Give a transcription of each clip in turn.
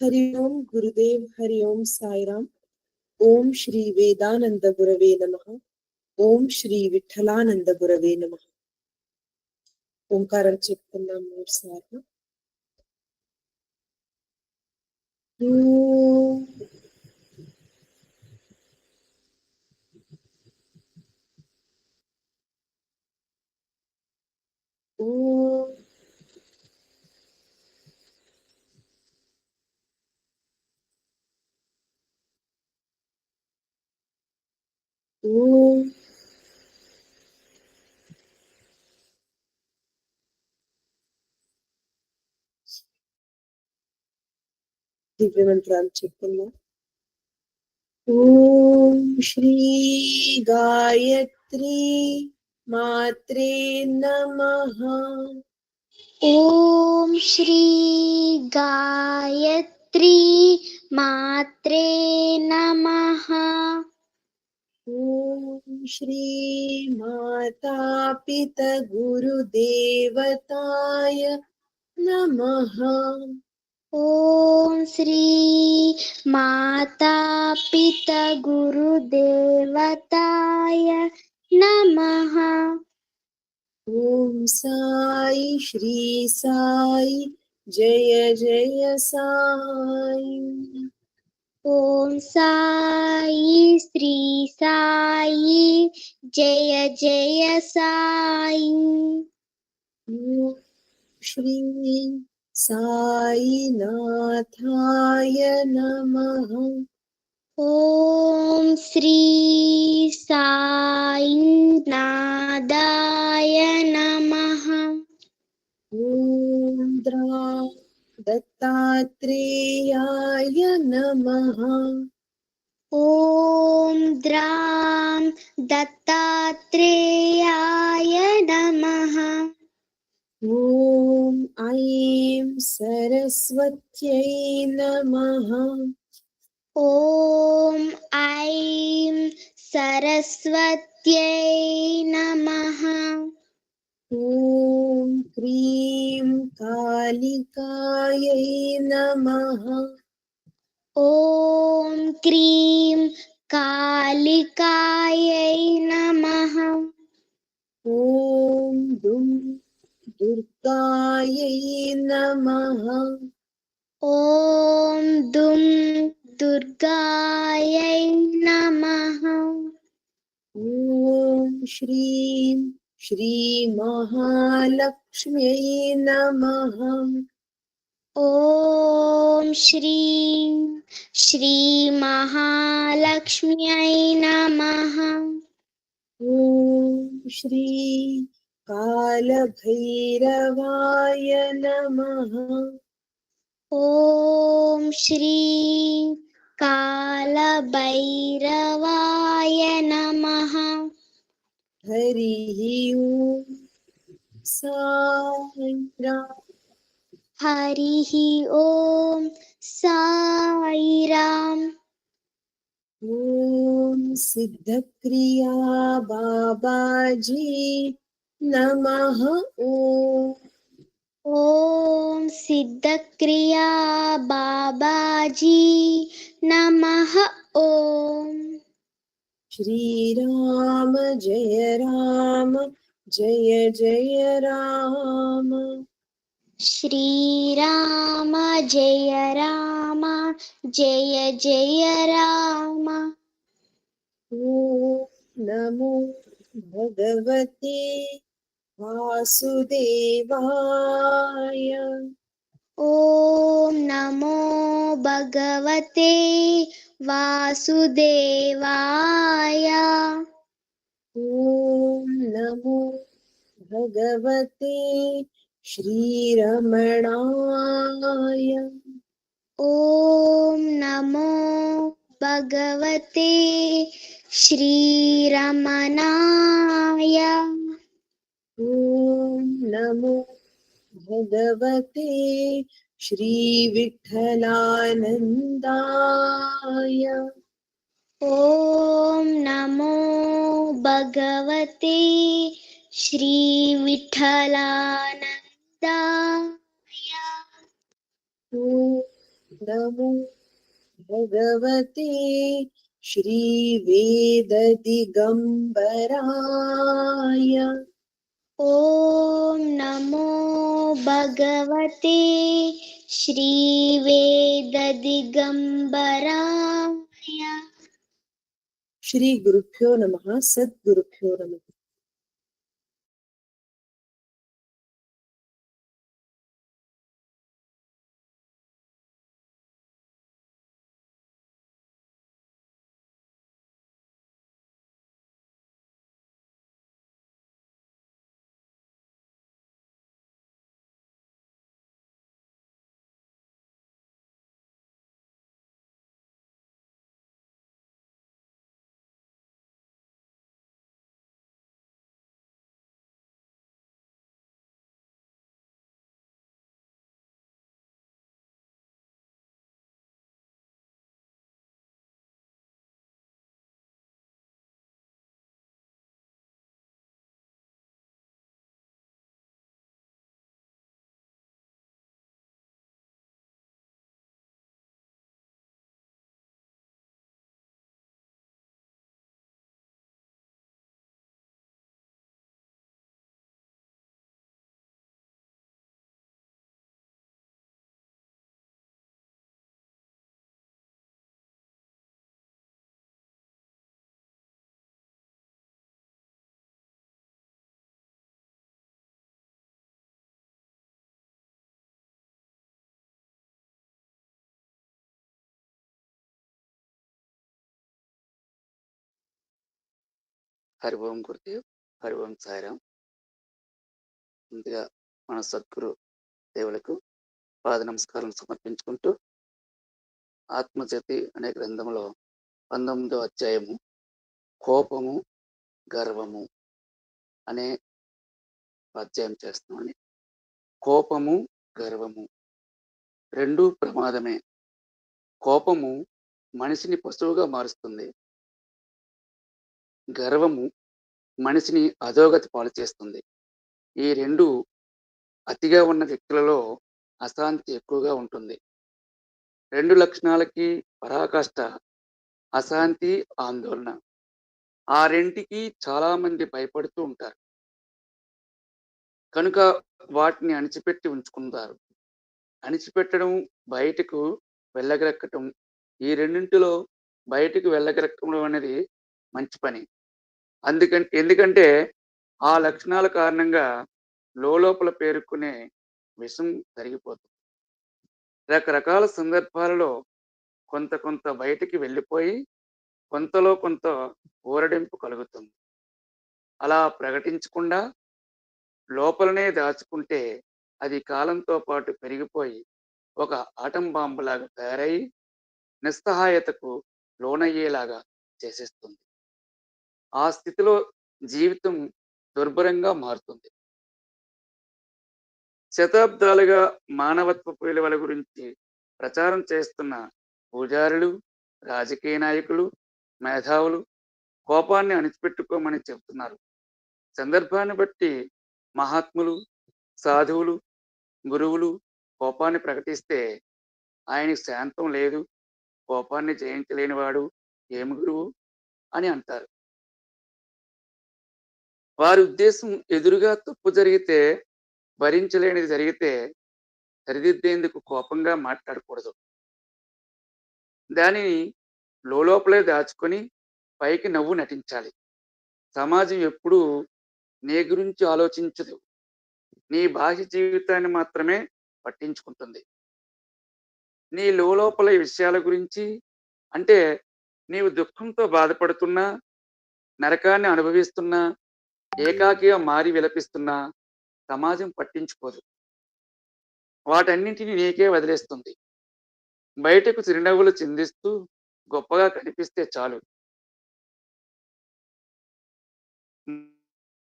ஹரி ஓம் குருதேவ் ஹரி ஓம் சாய்ராம் ஓம் ஸ்ரீ வேதானந்த குரவே நமக ஓம் ஸ்ரீ விட்டலானந்த குரவே நமக ஓங்காரம் చెప్తున్నాం సార్ ఓ ఊ. దివ్యమంత్రాలు చెప్పుకుందాం ఓం శ్రీ గాయత్రి మాత్రే నమ. ఓం శ్రీ గాయత్రి మాత్రే నమ. ॐ श्रीमातापितगुरुदेवताय नमः। ॐ श्री माता पिता गुरुदेवताय नमः। ॐ साई श्री साई जय जय साई। ओम साई श्री साई जय जय साई। श्री साई नाथाय नमः। ॐ श्री साई नादाय नमः। ॐ द्रा दत्तात्रेयाय नमः। ॐ द्रां दत्तात्रेयाय नमः। ॐ ऐं सरस्वत्यै नमः। ॐ ऐं सरस्वत्यै नमः। ॐ क्रीं कालिकायै नमः ॐ क्रीं कालिकायै नमः ॐ दुं दुर्गायै नमः ॐ दुं दुर्गायै नमः ॐ श्रीं श्रीमहालक्ष्म्यै नमः। ॐ श्रीं श्रीमहालक्ष्म्यै नमः। ॐ श्री कालभैरवाय नमः। ॐ श्री कालभैरवाय नमः। हरि ओम साई राम ओम सिद्ध क्रिया सिद्धक्रिया बाबाजी नमः। ॐ ॐ सिद्धक्रिया बाबाजी नमः। ओम। श्री राम जय राम जय जय राम। श्रीराम जय राम जय जय राम। ॐ नमो भगवते वासुदेवाय। ॐ नमो भगवते वासुदेवाय। ॐ नमो भगवते श्रीरमणाय। ॐ नमो भगवते श्रीरमणाय। ॐ नमो भगवते श्रीविठ्ठलानन्दाय ॐ नमो भगवते श्रीविठ्ठलानन्दाय ॐ नमो भगवते श्री श्रीवेददिगम्बराय ॐ नमो भगवते श्रीवेददिगम्बराय श्रीगुरुभ्यो नमः सद्गुरुभ्यो नमः హరి ఓం గురుదేవ్ హరి ఓం ముందుగా మన సద్గురు దేవులకు పాద నమస్కారం సమర్పించుకుంటూ ఆత్మజతి అనే గ్రంథంలో పంతొమ్మిదో అధ్యాయము కోపము గర్వము అనే అధ్యాయం చేస్తున్నామని కోపము గర్వము రెండు ప్రమాదమే. కోపము మనిషిని పశువుగా మారుస్తుంది. గర్వము మనిషిని అధోగతి పాలు చేస్తుంది. ఈ రెండు అతిగా ఉన్న వ్యక్తులలో అశాంతి ఎక్కువగా ఉంటుంది. రెండు లక్షణాలకి పరాకాష్ట అశాంతి ఆందోళన. ఆ రెంటికి చాలామంది భయపడుతూ ఉంటారు. కనుక వాటిని అణిచిపెట్టి ఉంచుకుంటారు. అణిచిపెట్టడం బయటకు వెళ్ళగరెక్కటం ఈ రెండింటిలో బయటకు వెళ్ళగరెక్కడం అనేది మంచి పని. అందుకని ఎందుకంటే ఆ లక్షణాల కారణంగా లోపల పేరుకునే విషం తరిగిపోతుంది. రకరకాల సందర్భాలలో కొంత కొంత బయటికి వెళ్ళిపోయి కొంతలో కొంత ఊరడింపు కలుగుతుంది. అలా ప్రకటించకుండా లోపలనే దాచుకుంటే అది కాలంతో పాటు పెరిగిపోయి ఒక ఆటం బాంబులాగా తయారై నిస్సహాయతకు లోనయ్యేలాగా చేసేస్తుంది. ఆ స్థితిలో జీవితం దుర్భరంగా మారుతుంది. శతాబ్దాలుగా మానవత్వ విలువల గురించి ప్రచారం చేస్తున్న పూజారులు రాజకీయ నాయకులు మేధావులు కోపాన్ని అణిచిపెట్టుకోమని చెబుతున్నారు. సందర్భాన్ని బట్టి మహాత్ములు సాధువులు గురువులు కోపాన్ని ప్రకటిస్తే ఆయనకి శాంతం లేదు కోపాన్ని జయించలేనివాడు ఏమి గురువు అని అంటారు. వారి ఉద్దేశం ఎదురుగా తప్పు జరిగితే భరించలేనిది జరిగితే సరిదిద్దేందుకు కోపంగా మాట్లాడకూడదు. దానిని లోపలే దాచుకొని పైకి నవ్వు నటించాలి. సమాజం ఎప్పుడూ నీ గురించి ఆలోచించదు. నీ బాహ్య జీవితాన్ని మాత్రమే పట్టించుకుంటుంది. నీ లోపల విషయాల గురించి అంటే నీవు దుఃఖంతో బాధపడుతున్నా నరకాన్ని అనుభవిస్తున్నా ఏకాకిగా మారి విలపిస్తున్నా సమాజం పట్టించుకోదు. వాటన్నింటినీ నీకే వదిలేస్తుంది. బయటకు చిరునవ్వులు చిందిస్తూ గొప్పగా కనిపిస్తే చాలు.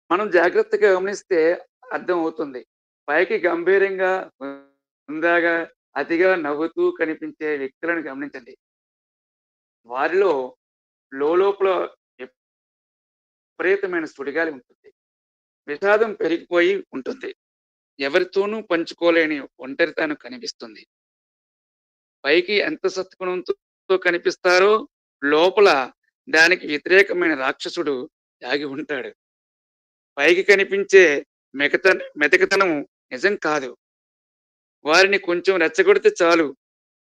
మనం జాగ్రత్తగా గమనిస్తే అర్థం అవుతుంది పైకి గంభీరంగా హుందాగా అతిగా నవ్వుతూ కనిపించే వ్యక్తులను గమనించండి. వారిలో లోపల విపరీతమైన సుడిగాలి ఉంటుంది. విషాదం పెరిగిపోయి ఉంటుంది. ఎవరితోనూ పంచుకోలేని ఒంటరితనం కనిపిస్తుంది. పైకి ఎంత సత్గుణంతో కనిపిస్తారో లోపల దానికి వ్యతిరేకమైన రాక్షసుడు దాగి ఉంటాడు. పైకి కనిపించే మెకత మెతకతనం నిజం కాదు. వారిని కొంచెం రెచ్చగొడితే చాలు.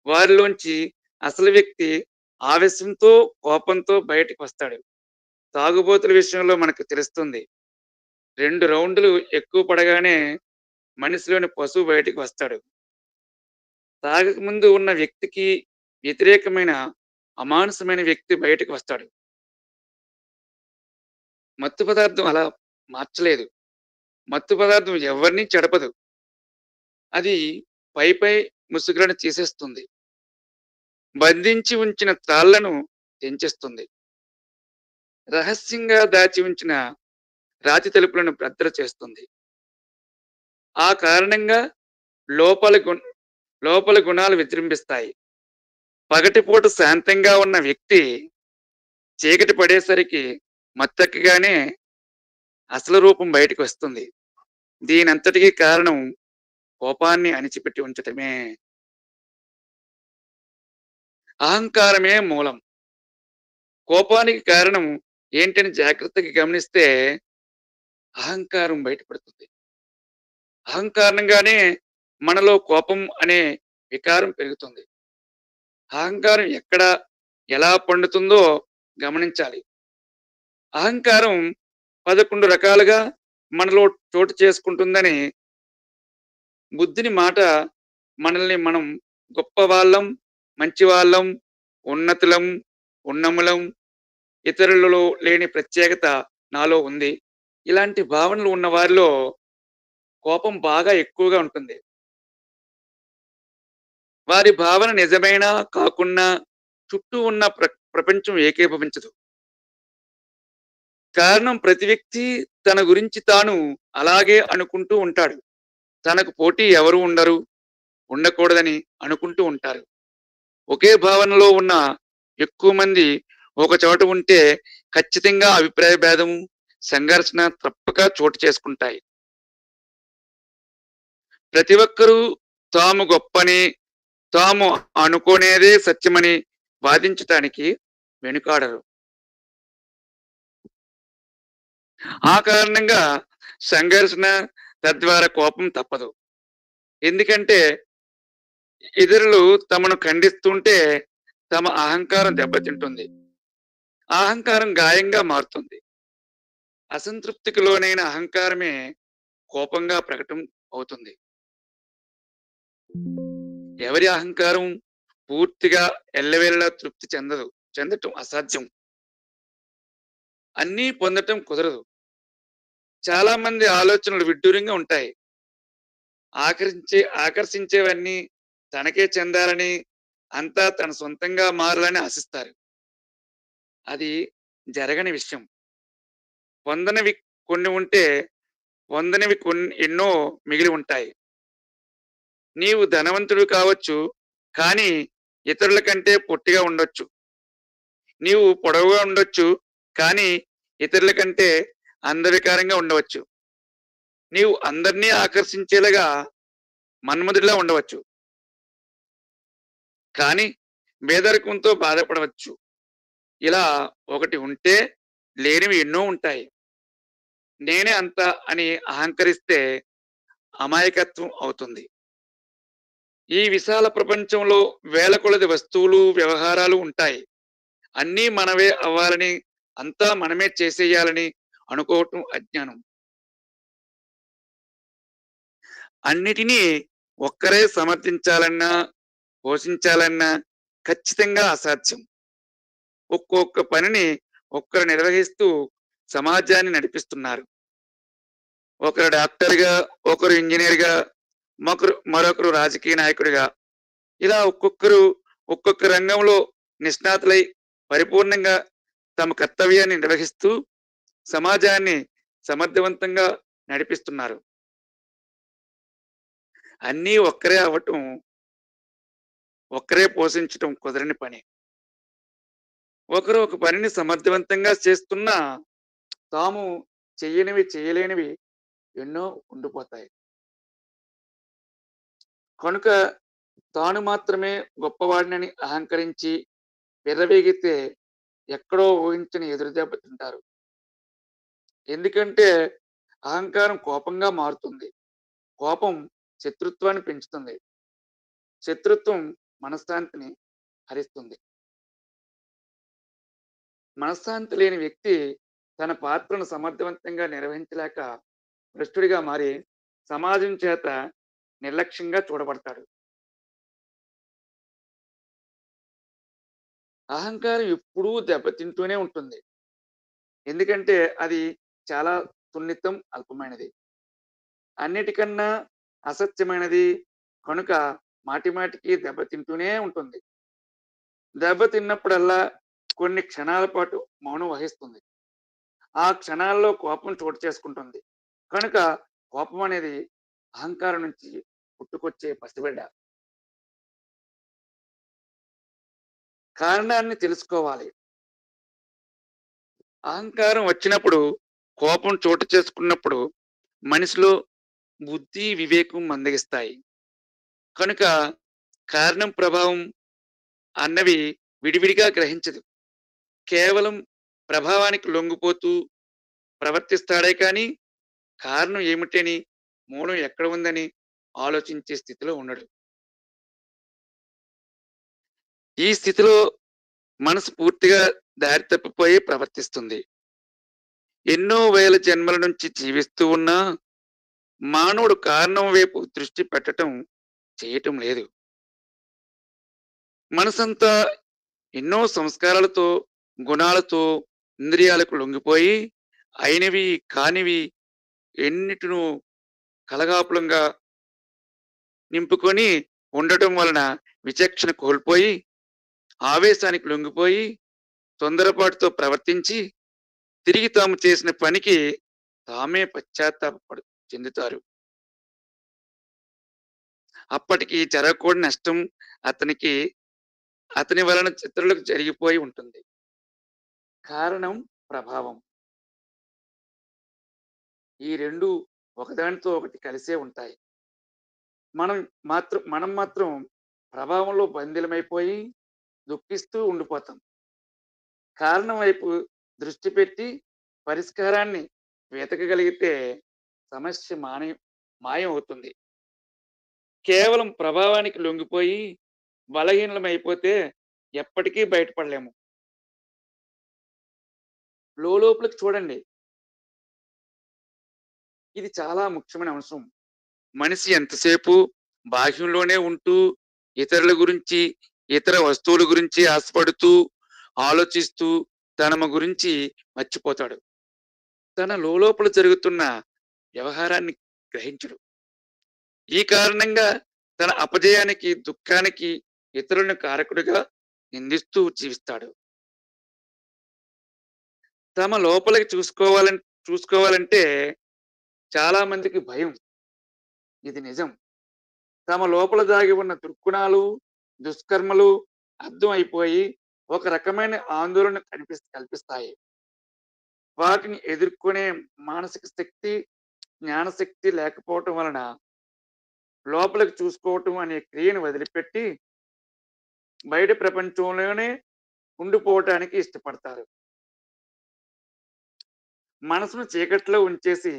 వారిలోంచి అసలు వ్యక్తి ఆవేశంతో కోపంతో బయటకు వస్తాడు. తాగుబోతుల విషయంలో మనకు తెలుస్తుంది. రెండు రౌండ్లు ఎక్కువ పడగానే మనిషిలోని పశువు బయటికి వస్తాడు. తాగక ముందు ఉన్న వ్యక్తికి వ్యతిరేకమైన అమానుషమైన వ్యక్తి బయటకు వస్తాడు. మత్తు పదార్థం అలా మార్చలేదు. మత్తు పదార్థం ఎవరిని చెడపదు. అది పై పై ముసుగులను తీసేస్తుంది. బంధించి ఉంచిన తాళ్ళను తెంచేస్తుంది. రహస్యంగా దాచి ఉంచిన రాతి తలుపులను భద్ర చేస్తుంది. ఆ కారణంగా లోపల గుణ లోపల గుణాలు విజృంభిస్తాయి. పగటిపూట శాంతంగా ఉన్న వ్యక్తి చీకటి పడేసరికి మత్తెక్కగానే అసలు రూపం బయటకు వస్తుంది. దీనంతటికీ కారణం కోపాన్ని అణిచిపెట్టి ఉంచటమే. అహంకారమే మూలం. కోపానికి కారణం ఏంటని జాగ్రత్తగా గమనిస్తే అహంకారం బయటపడుతుంది. అహంకారణంగానే మనలో కోపం అనే వికారం పెరుగుతుంది. అహంకారం ఎక్కడ ఎలా పండుతుందో గమనించాలి. అహంకారం పదకొండు రకాలుగా మనలో చోటు చేసుకుంటుందని బుద్ధిని మాట మనల్ని మనం గొప్ప వాళ్ళం మంచి వాళ్ళం ఉన్నతులం ఉన్నములం ఇతరులలో లేని ప్రత్యేకత నాలో ఉంది. ఇలాంటి భావనలు ఉన్న వారిలో కోపం బాగా ఎక్కువగా ఉంటుంది. వారి భావన నిజమైనా కాకున్నా చుట్టూ ఉన్న ప్ర ప్రపంచం ఏకీభవించదు. కారణం ప్రతి వ్యక్తి తన గురించి తాను అలాగే అనుకుంటూ ఉంటాడు. తనకు పోటీ ఎవరు ఉండరు ఉండకూడదని అనుకుంటూ ఉంటారు. ఒకే భావనలో ఉన్న ఎక్కువ మంది ఒక చోట ఉంటే ఖచ్చితంగా అభిప్రాయ భేదము సంఘర్షణ తప్పక చోటు చేసుకుంటాయి. ప్రతి ఒక్కరూ తాము గొప్పని తాము అనుకునేదే సత్యమని వాదించటానికి వెనుకాడరు. ఆ కారణంగా సంఘర్షణ తద్వారా కోపం తప్పదు. ఎందుకంటే ఇతరులు తమను ఖండిస్తుంటే తమ అహంకారం దెబ్బతింటుంది. అహంకారం గాయంగా మారుతుంది. అసంతృప్తికి లోనైన అహంకారమే కోపంగా ప్రకటన అవుతుంది. ఎవరి అహంకారం పూర్తిగా ఎల్లవేళ్ళ తృప్తి చెందదు చెందటం అసాధ్యం. అన్నీ పొందటం కుదరదు. చాలా మంది ఆలోచనలు విడ్డూరంగా ఉంటాయి. ఆకర్షించే ఆకర్షించేవన్నీ తనకే చెందాలని అంతా తన సొంతంగా మారాలని ఆశిస్తారు. అది జరగని విషయం. పొందనివి కొన్ని ఉంటే పొందనివి కొన్ని ఎన్నో మిగిలి ఉంటాయి. నీవు ధనవంతుడు కావచ్చు కానీ ఇతరుల కంటే పొట్టిగా ఉండొచ్చు. నీవు పొడవుగా ఉండొచ్చు కానీ ఇతరుల కంటే అందవికారంగా ఉండవచ్చు. నీవు అందరినీ ఆకర్షించేలాగా మన్మధుడిలా ఉండవచ్చు. కానీ పేదరికంతో బాధపడవచ్చు. ఇలా ఒకటి ఉంటే లేనివి ఎన్నో ఉంటాయి. నేనే అంత అని అహంకరిస్తే అమాయకత్వం అవుతుంది. ఈ విశాల ప్రపంచంలో వేల కొలది వస్తువులు వ్యవహారాలు ఉంటాయి. అన్నీ మనవే అవ్వాలని అంతా మనమే చేసేయాలని అనుకోవటం అజ్ఞానం. అన్నిటినీ ఒక్కరే సమర్థించాలన్నా పోషించాలన్నా ఖచ్చితంగా అసాధ్యం. ఒక్కొక్క పనిని ఒక్కరు నిర్వహిస్తూ సమాజాన్ని నడిపిస్తున్నారు. ఒకరు డాక్టర్గా ఒకరు ఇంజనీర్గా మరొకరు మరొకరు రాజకీయ నాయకుడిగా. ఇలా ఒక్కొక్కరు ఒక్కొక్క రంగంలో నిష్ణాతులై పరిపూర్ణంగా తమ కర్తవ్యాన్ని నిర్వహిస్తూ సమాజాన్ని సమర్థవంతంగా నడిపిస్తున్నారు. అన్నీ ఒక్కరే అవ్వటం ఒక్కరే పోషించటం కుదరని పని. ఒకరు ఒక పనిని సమర్థవంతంగా చేస్తున్నా తాము చేయనివి చేయలేనివి ఎన్నో ఉండిపోతాయి. కనుక తాను మాత్రమే గొప్పవాడినని అహంకరించి విర్రవీగితే ఎక్కడో ఊహించని ఎదురుదెబ్బ తింటారు. ఎందుకంటే అహంకారం కోపంగా మారుతుంది. కోపం శత్రుత్వాన్ని పెంచుతుంది. శత్రుత్వం మనశ్శాంతిని హరిస్తుంది. మనశ్శాంతి లేని వ్యక్తి తన పాత్రను సమర్థవంతంగా నిర్వహించలేక భ్రష్టుడిగా మారి సమాజం చేత నిర్లక్ష్యంగా చూడబడతాడు. అహంకారం ఎప్పుడూ దెబ్బతింటూనే ఉంటుంది. ఎందుకంటే అది చాలా సున్నితం అల్పమైనది. అన్నిటికన్నా అసత్యమైనది కనుక మాటి మాటికి దెబ్బతింటూనే ఉంటుంది. దెబ్బతిన్నప్పుడల్లా కొన్ని క్షణాల పాటు మౌనం వహిస్తుంది. ఆ క్షణాల్లో కోపం చోటు చేసుకుంటుంది. కనుక కోపం అనేది అహంకారం నుంచి పుట్టుకొచ్చే పసిబిడ్డ. కారణాన్ని తెలుసుకోవాలి. అహంకారం వచ్చినప్పుడు కోపం చోటు చేసుకున్నప్పుడు మనిషిలో బుద్ధి వివేకం మందగిస్తాయి. కనుక కారణం ప్రభావం అన్నవి విడివిడిగా గ్రహించదు. కేవలం ప్రభావానికి లొంగిపోతూ ప్రవర్తిస్తాడే కానీ కారణం ఏమిటని మూలం ఎక్కడ ఉందని ఆలోచించే స్థితిలో ఉండడు. ఈ స్థితిలో మనసు పూర్తిగా దారి తప్పిపోయి ప్రవర్తిస్తుంది. ఎన్నో వేల జన్మల నుంచి జీవిస్తూ ఉన్నా మానవుడు కారణం వైపు దృష్టి పెట్టడం చేయటం లేదు. మనసంతా ఎన్నో సంస్కారాలతో గుణాలతో ఇంద్రియాలకు లొంగిపోయి అయినవి కానివి ఎన్నిటినూ కలగాపులంగా నింపుకొని ఉండటం వలన విచక్షణ కోల్పోయి ఆవేశానికి లొంగిపోయి తొందరపాటుతో ప్రవర్తించి తిరిగి తాము చేసిన పనికి తామే పశ్చాత్తాపడు చెందుతారు. అప్పటికి జరగకూడని నష్టం అతనికి అతని వలన ఇతరులకు జరిగిపోయి ఉంటుంది. కారణం ప్రభావం. ఈ రెండు ఒకదానితో ఒకటి కలిసే ఉంటాయి. మనం మాత్రం మనం మాత్రం ప్రభావంలో బందిలమైపోయి దుఃఖిస్తూ ఉండిపోతాం. కారణం వైపు దృష్టి పెట్టి పరిష్కారాన్ని వెతకగలిగితే సమస్య మాని మాయం అవుతుంది కేవలం ప్రభావానికి లొంగిపోయి బలహీనమైపోతే ఎప్పటికీ బయటపడలేము. లోపలికి చూడండి. ఇది చాలా ముఖ్యమైన అంశం. మనిషి ఎంతసేపు బాహ్యంలోనే ఉంటూ ఇతరుల గురించి ఇతర వస్తువుల గురించి ఆశపడుతూ ఆలోచిస్తూ తన గురించి మర్చిపోతాడు. తన లోపల జరుగుతున్న వ్యవహారాన్ని గ్రహించడు. ఈ కారణంగా తన అపజయానికి దుఃఖానికి ఇతరులను కారకుడిగా నిందిస్తూ జీవిస్తాడు. తమ లోపలికి చూసుకోవాలని చూసుకోవాలంటే చాలా మందికి భయం. ఇది నిజం. తమ లోపల దాగి ఉన్న దుర్గుణాలు దుష్కర్మలు అర్థం అయిపోయి ఒక రకమైన ఆందోళన కనిపి కల్పిస్తాయి. వాటిని ఎదుర్కొనే మానసిక శక్తి జ్ఞానశక్తి లేకపోవటం వలన లోపలికి చూసుకోవటం అనే క్రియను వదిలిపెట్టి బయట ప్రపంచంలోనే ఉండిపోవటానికి ఇష్టపడతారు. మనసును చీకట్లో ఉంచేసి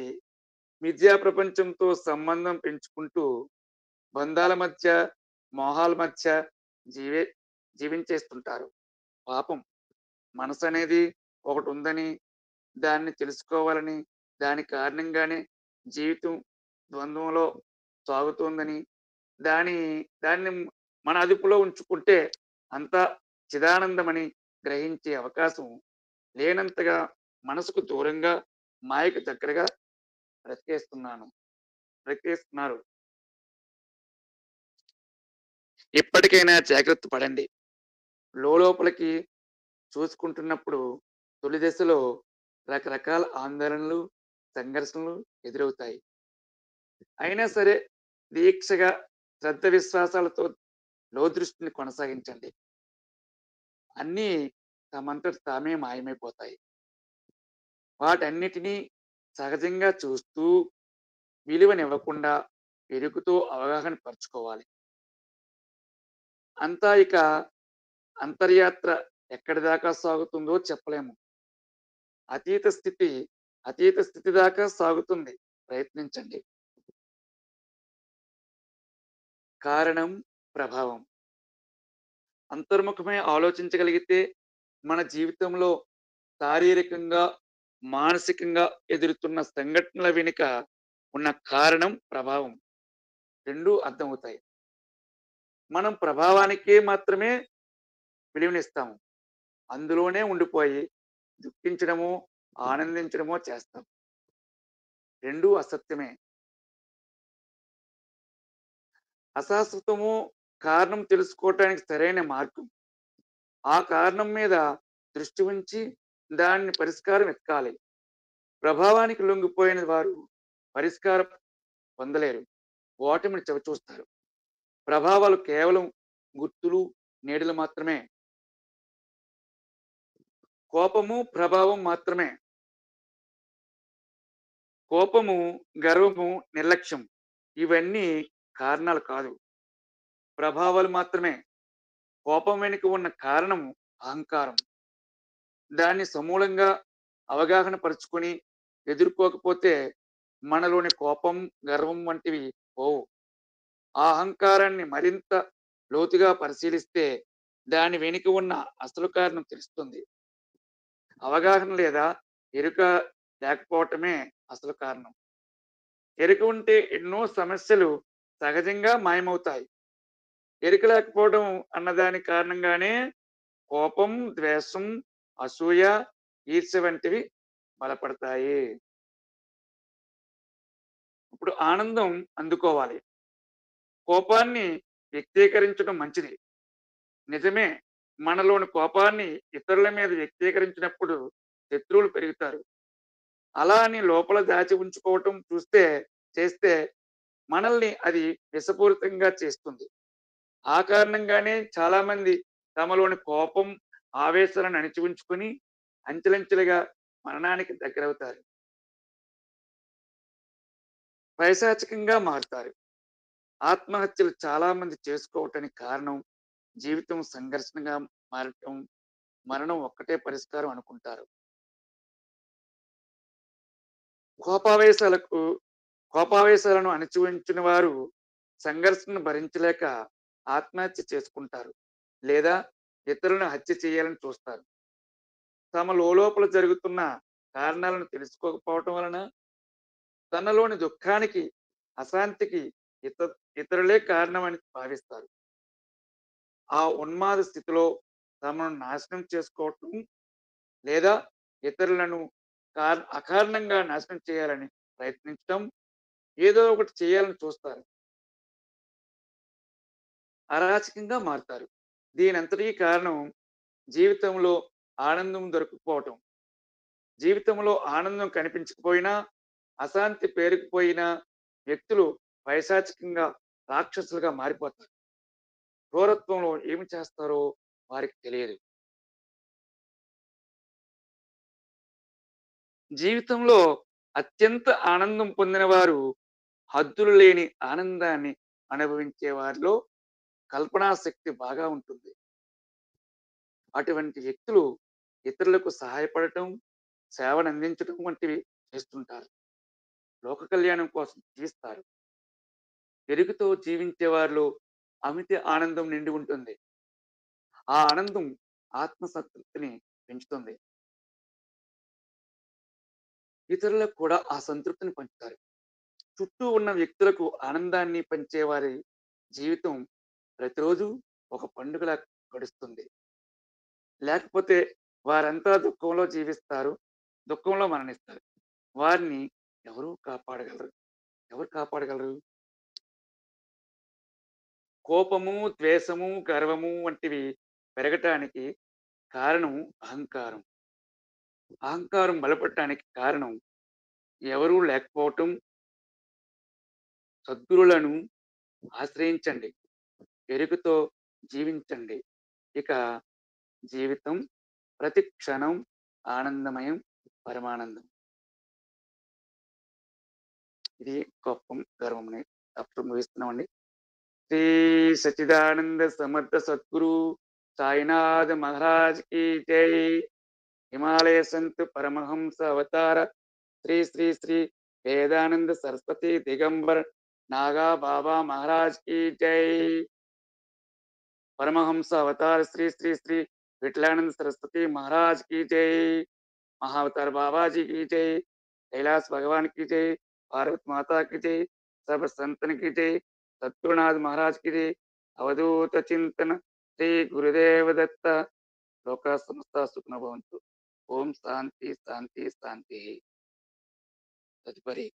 విద్యా ప్రపంచంతో సంబంధం పెంచుకుంటూ బంధాల మధ్య మోహాల మధ్య జీవే జీవించేస్తుంటారు. పాపం మనసు అనేది ఒకటి ఉందని దాన్ని తెలుసుకోవాలని దాని కారణంగానే జీవితం ద్వంద్వంలో సాగుతోందని దాని దాన్ని మన అదుపులో ఉంచుకుంటే అంతా చిదానందమని గ్రహించే అవకాశం లేనంతగా మనసుకు దూరంగా మాయకు దగ్గరగా బ్రతికేస్తున్నాను. బ్రతికేస్తున్నారు. ఇప్పటికైనా జాగ్రత్త పడండి. లోపలికి చూసుకుంటున్నప్పుడు తొలి దశలో రకరకాల ఆందోళనలు సంఘర్షణలు ఎదురవుతాయి. అయినా సరే దీక్షగా శ్రద్ధ విశ్వాసాలతో లోదృష్టిని కొనసాగించండి. అన్నీ తమంతట తామే మాయమైపోతాయి. వాటన్నిటినీ సహజంగా చూస్తూ విలువనివ్వకుండా పెరుగుతూ అవగాహన పరుచుకోవాలి. అంతా ఇక అంతర్యాత్ర ఎక్కడి దాకా సాగుతుందో చెప్పలేము. అతీత స్థితి అతీత స్థితి దాకా సాగుతుంది. ప్రయత్నించండి. కారణం ప్రభావం. అంతర్ముఖమై ఆలోచించగలిగితే మన జీవితంలో శారీరకంగా మానసికంగా ఎదురుతున్న సంఘటనల వెనుక ఉన్న కారణం ప్రభావం. రెండూ అర్థమవుతాయి. మనం ప్రభావానికే మాత్రమే విలువనిస్తాము. అందులోనే ఉండిపోయి దుఃఖించడమో ఆనందించడమో చేస్తాం. రెండూ అసత్యమే. అశాశ్వతము కారణం తెలుసుకోవటానికి సరైన మార్గం. ఆ కారణం మీద దృష్టి ఉంచి దాన్ని పరిష్కారం ఎత్కాలి ప్రభావానికి లొంగిపోయిన వారు పరిష్కారం పొందలేరు. ఓటమిని చవిచూస్తారు ప్రభావాలు కేవలం గుర్తులు నీడలు మాత్రమే. కోపము ప్రభావం మాత్రమే. కోపము గర్వము నిర్లక్ష్యం ఇవన్నీ కారణాలు కాదు. ప్రభావాలు మాత్రమే. కోపం వెనుక ఉన్న కారణం అహంకారం. దాన్ని సమూలంగా అవగాహన పరుచుకొని ఎదుర్కోకపోతే మనలోని కోపం గర్వం వంటివి పోవు. ఆ అహంకారాన్ని మరింత లోతుగా పరిశీలిస్తే దాని వెనుక ఉన్న అసలు కారణం తెలుస్తుంది. అవగాహన లేదా ఎరుక లేకపోవటమే అసలు కారణం. ఎరుక ఉంటే ఎన్నో సమస్యలు సహజంగా మాయమవుతాయి. ఎరుక లేకపోవడం అన్నదాని కారణంగానే కోపం ద్వేషం అసూయ ఈర్ష్య వంటివి బలపడతాయి. ఇప్పుడు ఆనందం అందుకోవాలి. కోపాన్ని వ్యక్తీకరించడం మంచిది. నిజమే మనలోని కోపాన్ని ఇతరుల మీద వ్యక్తీకరించినప్పుడు శత్రువులు పెరుగుతారు. అలా అని లోపల దాచి ఉంచుకోవటం చూస్తే చేస్తే మనల్ని అది విషపూరితంగా చేస్తుంది. ఆ కారణంగానే చాలామంది తమలోని కోపం ఆవేశాలను అణిచి ఉంచుకొని అంచెలంచెలుగా మరణానికి దగ్గరవుతారు. పైశాచికంగా మారుతారు. ఆత్మహత్యలు చాలా మంది చేసుకోవటానికి కారణం జీవితం సంఘర్షణగా మారటం మరణం ఒక్కటే పరిష్కారం అనుకుంటారు. కోపావేశాలకు కోపావేశాలను అణిచి ఉంచిన వారు సంఘర్షణను భరించలేక ఆత్మహత్య చేసుకుంటారు. లేదా ఇతరులను హత్య చేయాలని చూస్తారు. తమ లోపల జరుగుతున్న కారణాలను తెలుసుకోకపోవటం వలన తనలోని దుఃఖానికి అశాంతికి ఇత ఇతరులే కారణమని భావిస్తారు. ఆ ఉన్మాద స్థితిలో తమను నాశనం చేసుకోవటం లేదా ఇతరులను కార అకారణంగా నాశనం చేయాలని ప్రయత్నించడం ఏదో ఒకటి చేయాలని చూస్తారు. అరాచకంగా మారుతారు. దీనంతటికీ కారణం జీవితంలో ఆనందం దొరకకపోవటం. జీవితంలో ఆనందం కనిపించకపోయినా అశాంతి పేరుకుపోయినా వ్యక్తులు పైశాచికంగా రాక్షసులుగా మారిపోతారు. క్రూరత్వంలో ఏమి చేస్తారో వారికి తెలియదు. జీవితంలో అత్యంత ఆనందం పొందిన వారు హద్దులు లేని ఆనందాన్ని అనుభవించే వారిలో కల్పనా శక్తి బాగా ఉంటుంది. అటువంటి వ్యక్తులు ఇతరులకు సహాయపడటం సేవను అందించడం వంటివి చేస్తుంటారు. లోక కళ్యాణం కోసం జీవిస్తారు. పెరుగుతో జీవించే వారిలో అమిత ఆనందం నిండి ఉంటుంది. ఆ ఆనందం ఆత్మసంతృప్తిని పెంచుతుంది. ఇతరులకు కూడా ఆ సంతృప్తిని పంచుతారు. చుట్టూ ఉన్న వ్యక్తులకు ఆనందాన్ని పంచేవారి జీవితం ప్రతిరోజు ఒక పండుగలా గడుస్తుంది. లేకపోతే వారంతా దుఃఖంలో జీవిస్తారు. దుఃఖంలో మరణిస్తారు. వారిని ఎవరు కాపాడగలరు? ఎవరు కాపాడగలరు? కోపము ద్వేషము గర్వము వంటివి పెరగటానికి కారణం అహంకారం. అహంకారం బలపడటానికి కారణం ఎవరూ లేకపోవటం. సద్గురులను ఆశ్రయించండి. ఎరుగుతో జీవించండి. ఇక జీవితం ప్రతి క్షణం ఆనందమయం పరమానందం. ఇది గొప్పం గర్వం అప్పుడు ముగిస్తున్నామండి. శ్రీ సచిదానంద సమర్థ సద్గురు సాయినాథ్ మహారాజ్కి జై. హిమాలయ సంతు పరమహంస అవతార శ్రీ శ్రీ శ్రీ వేదానంద సరస్వతి దిగంబర్ నాగా బాబా మహారాజ్కి జై. परमहंस अवतार श्री श्री श्री विठलानंद सरस्वती महाराज की जय। महावतार बाबा जी की जय, कैलाश भगवान की जय, भारत माता की जय सब संतन की जय, सत्गुरुनाथ महाराज की जय। अवधूत चिंतन श्री गुरुदेव दत्त। लोक समस्त सुखन भवंतु ओम शांति शांति शांति। तत्परी।